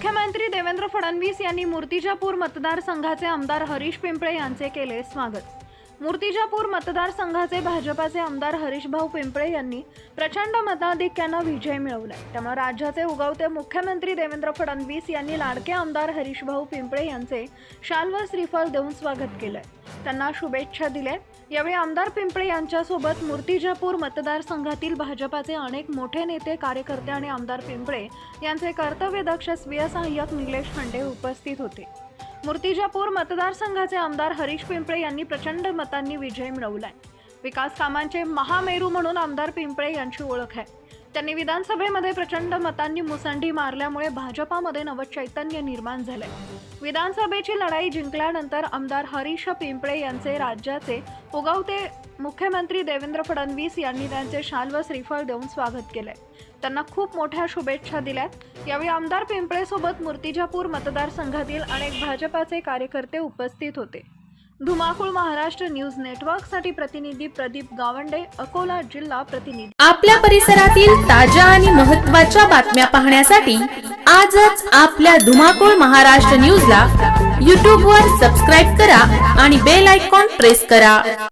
मुख्यमंत्री देवेंद्र फडणवीस यांनी मूर्तिजापूर मतदारसंघाचे आमदार हरीश पिंपळे यांचे केले स्वागत. मूर्तिजापूर मतदारसंघाचे भाजपाचे आमदार हरीशभाऊ पिंपळे यांनी प्रचंड मताधिक्यानं विजय मिळवलाय. त्यामुळे राज्याचे उगवते मुख्यमंत्री देवेंद्र फडणवीस यांनी लाडके आमदार हरीशभाऊ पिंपळे यांचे शाल व श्रीफळ देऊन स्वागत केलंय. त्यांना शुभेच्छा दिल्या. यावेळी आमदार पिंपळे यांच्यासोबत मूर्तिजापूर मतदारसंघातील भाजपाचे अनेक मोठे नेते कार्यकर्ते आणि आमदार पिंपळे यांचे कर्तव्यदक्ष स्वीय सहाय्यक निलेश खंडे उपस्थित होते. मूर्तिजापूर मतदारसंघाचे आमदार हरीश पिंपळे यांनी प्रचंड मतांनी विजय मिळवलाय. विकास कामांचे महामेरू म्हणून आमदार पिंपळे यांची ओळख आहे. त्यांनी विधानसभेमध्ये प्रचंड मतांनी मुसंडी मारल्यामुळे भाजपामध्ये नवचैतन्य निर्माण झालंय. विधानसभेची लढाई जिंकल्यानंतर आमदार हरीश पिंपळे यांचे राज्याचे उगवते. मुख्यमंत्री देवेंद्र फडणवीस यांनी त्यांचे शाल व श्रीफळ देऊन स्वागत केले त्यांना खूप मोठ्या शुभेच्छा दिल्यात. यावेळी आमदार पिंपळेसोबत मूर्तिजापूर मतदारसंघातील अनेक भाजपाचे कार्यकर्ते उपस्थित होते. धुमाकूळ महाराष्ट्र न्यूज नेटवर्कसाठी प्रतिनिधी प्रदीप गावंडे अकोला जिल्हा प्रतिनिधी. आपल्या परिसरातील ताज्या आणि महत्त्वाच्या बातम्या पाहण्यासाठी आजच आपल्या धुमाकूळ महाराष्ट्र न्यूजला यूट्यूबवर सबस्क्राईब करा आणि बेल आयकॉन प्रेस करा.